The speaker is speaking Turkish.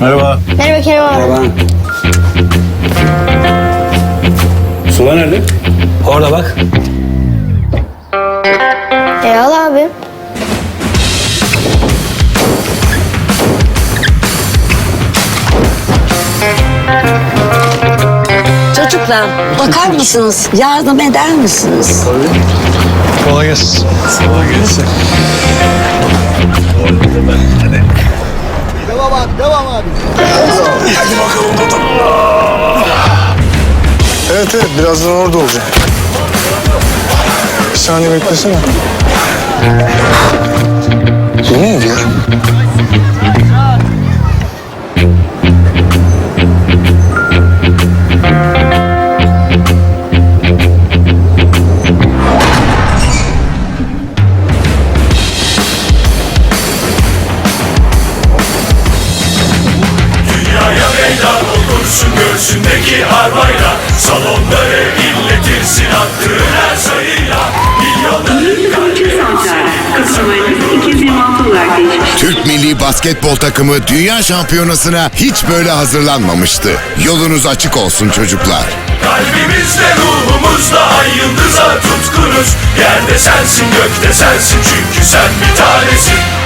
Merhaba. Merhaba Kerem abi. Merhaba. Sıla nerede? Orada bak. E al abi. Çocuklar bakar mısınız? Yardım eder misiniz? Kolay gelsin. Kolay gelsin. Evet evet birazdan orada olacak. Bir saniye beklesene. Göğsündeki harmayla Salonları inletirsin attığın her sayıyla Milyonların kalbi Kasımayınız 226 olarak değişmiştir. Türk milli basketbol takımı dünya şampiyonasına hiç böyle hazırlanmamıştı. Yolunuz açık olsun çocuklar. Kalbimizde ruhumuzda ay yıldıza tutkunuz Yerde sensin gökte sensin çünkü sen bir tanesin